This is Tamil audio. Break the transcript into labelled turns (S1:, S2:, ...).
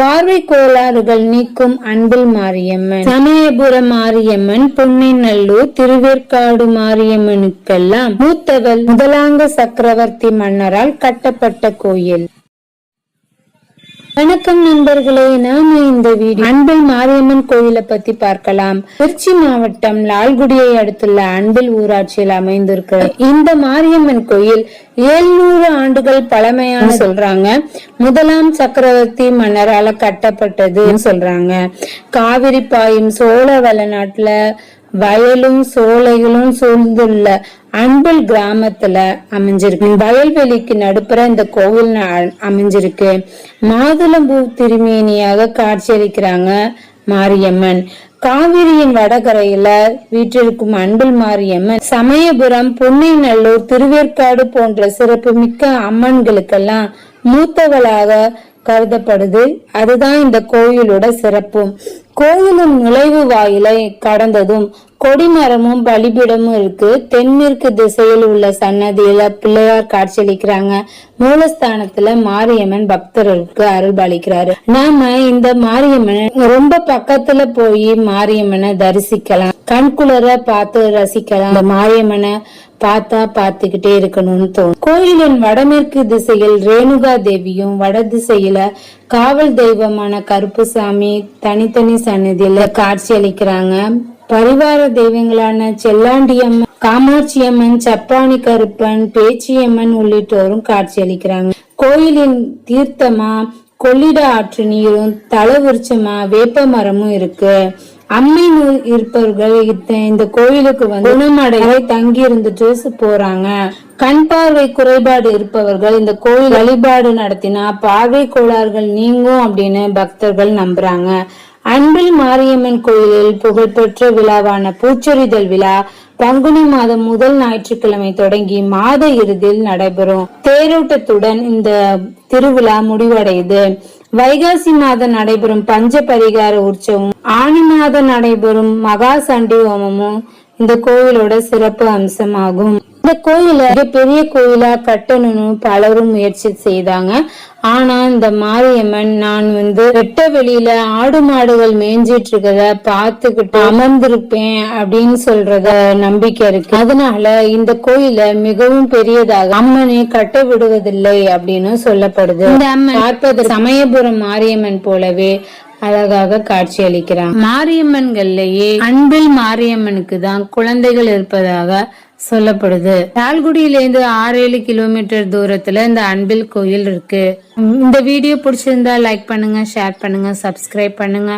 S1: பார்வை கோளாறுகள் நீக்கும் அன்பில் மாரியம்மன். சமயபுரம் மாரியம்மன் பொன்னிநல்லூர் திருவேற்காடு மாரியம்மனுக்கெல்லாம் மூத்தவள் முதலாங்க சக்கரவர்த்தி மன்னரால் கட்டப்பட்ட கோயில். வணக்கம் நண்பர்களே நாம இந்த வீடியோ அன்பில் மாரியம்மன் கோயிலை பத்தி பார்க்கலாம். திருச்சி மாவட்டம் லால்குடியை அடுத்துள்ள அன்பில் ஊராட்சியில் அமைந்திருக்கிற இந்த மாரியம்மன் கோயில் ஏழ்நூறு ஆண்டுகள் பழமையான சொல்றாங்க. முதலாம் சக்கரவர்த்தி மன்னரால கட்டப்பட்டதுன்னு சொல்றாங்க. காவிரி பாயும் சோழ வளநாட்டுல வயலும் சோலைகளும் சூழ்ந்துள்ள அன்பில் கிராமத்துல அமைஞ்சிருக்கு. வயல்வெளிக்கு நடுப்புற இந்த கோவில் அமைஞ்சிருக்கு. மாதுளம்பூ திருமேனியாக காட்சியளிக்கிறாங்க மாரியம்மன். காவிரியின் வடகரையில வீற்றிருக்கும் அன்பில் மாரியம்மன் சமயபுரம் பொன்னிநல்லூர் திருவேற்காடு போன்ற சிறப்பு மிக்க அம்மன்களுக்கெல்லாம் மூத்தவளாக கருதப்படுது. அதுதான் இந்த கோயிலோட சிறப்பும் கோயிலின் நுழைவு வாயிலை கடந்ததும் கொடிமரமும் பலிபீடமும் இருக்கு. தென்மேற்கு திசையில் உள்ள சன்னதியில பிள்ளையார் காட்சியளிக்கிறாங்க. மூலஸ்தானத்துல மாரியம்மன் பக்தர்களுக்கு அருள் பாலிக்கிறாரு நாம இந்த மாரியம்மனை ரொம்ப பக்கத்துல போய் மாரியம்மனை தரிசிக்கலாம். கண்குளிர பார்த்து ரசிக்கலாம். இந்த மாரியம்மனை பார்த்தா பார்த்துக்கிட்டே இருக்கணும்னு தோணும். கோயிலின் வடமேற்கு திசையில் ரேணுகா தேவியும் வட திசையில காவல் தெய்வமான கருப்புசாமி தனித்தனி சன்னதியில காட்சி அளிக்கிறாங்க. பரிவார தெய்வங்களான செல்லாண்டியம்மன் காமாட்சியம்மன் சப்பானி கருப்பன் பேச்சியம்மன் உள்ளிட்டோரும் காட்சியளிக்கிறாங்க கோயிலின் தீர்த்தமா கொள்ளிட ஆற்று நீரும் தலவிருச்சமா வேப்ப மரமும் இருக்கு. அம்மை இருப்பவர்கள் இந்த- கோயிலுக்கு வந்து குணமடைய தங்கி இருந்துட்டு போறாங்க. கண் பார்வை குறைபாடு இருப்பவர்கள் இந்த கோயில் வழிபாடு நடத்தினா பார்வை கோளாறுகள் நீங்கும் அப்படின்னு பக்தர்கள் நம்புறாங்க. அன்பில் மாரியம்மன் கோயிலில் புகழ்பெற்ற விழாவான பூச்சொரிதல் விழா பங்குனி மாதம் முதல் ஞாயிற்றுக்கிழமை தொடங்கி மாத இறுதியில் நடைபெறும். தேரோட்டத்துடன் இந்த திருவிழா முடிவடையுது. வைகாசி மாதம் நடைபெறும் பஞ்ச பரிகார உற்சவம் ஆனி மாதம் நடைபெறும் மகா சண்டி ஹோமமும் இந்த கோயிலோட சிறப்பு அம்சமாகும். இந்த கோயில பெரிய கோயிலா கட்டணும்னு பலரும் முயற்சி செய்தாங்க. ஆனா இந்த மாரியம்மன் நான் வந்து வெட்ட வெளியில ஆடு மாடுகள் மேய்ஞ்சிட்டு இருக்கத பார்த்துக்கிட்டு அமர்ந்திருப்பேன் அப்படின்னு சொல்றத நம்பிக்கை இருக்கு. அதனால இந்த கோயில மிகவும் பெரியதாக அம்மனை கட்ட விடுவதில்லை அப்படின்னு சொல்லப்படுது. இந்த அம்மன் பார்ப்பது சமயபுரம் மாரியம்மன் போலவே அழகாக காட்சியளிக்கிறான். மாரியம்மன்கள்லயே அன்பில் மாரியம்மனுக்கு தான் குழந்தைகள் இருப்பதாக சொல்லப்படுது. லால்குடியிலேருந்து ஆறு ஏழு கிலோமீட்டர் தூரத்துல இந்த அன்பில் கோயில் இருக்கு. இந்த வீடியோ பிடிச்சிருந்தா லைக் பண்ணுங்க ஷேர் பண்ணுங்க சப்ஸ்கிரைப் பண்ணுங்க.